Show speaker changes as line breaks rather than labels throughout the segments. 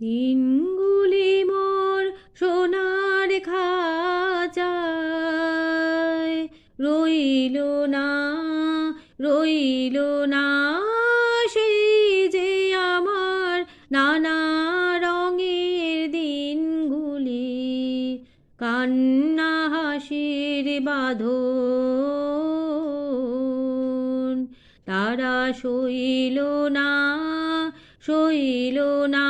দিনগুলি মোর সোনার খাঁচায়। রইল না রইল না সেই যে আমার নানা রঙের দিনগুলি। কান্না হাসির বাঁধন, তারা সইল না সইল না।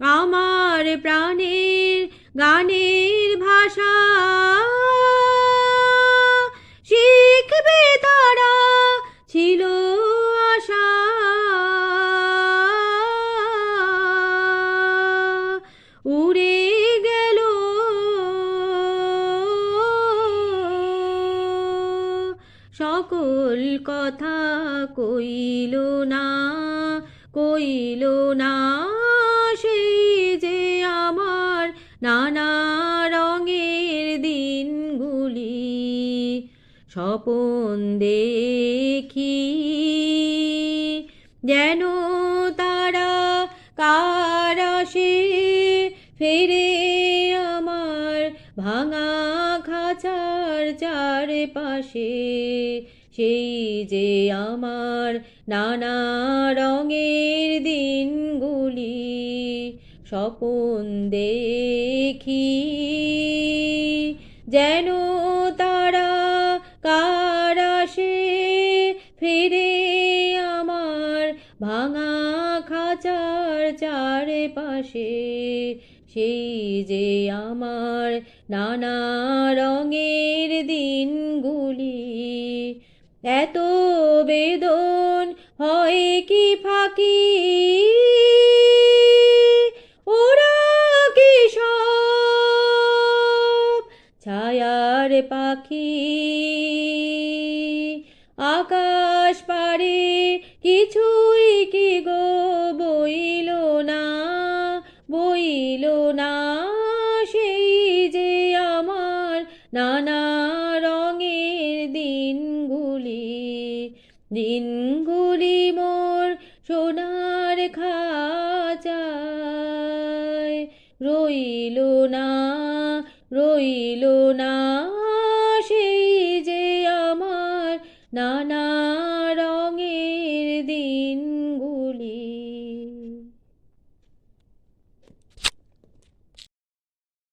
আমার প্রাণের গানের ভাষা। শিখবে তারা ছিল আশা। উড়ে গেল। সকল কথা কইল না কইল না। স্বপন দেখি যেন তারা কারাসে ফেরে আমার ভাঙা খাঁচার চারপাশে। সেই যে আমার নানা রঙের দিনগুলি স্বপন দেখি যেন তারা ভাঙা খাঁচার চারপাশে, সেই যে আমার নানা রঙের দিনগুলি। এত বেদন হয় কি ফাঁকি? ওরা সব ছায়ার পাখি? বইল না সেই যে আমার নানা রঙের দিনগুলি। দিনগুলি মোর সোনার খাঁচায়। রইল না রইল না সেই যে আমার নানা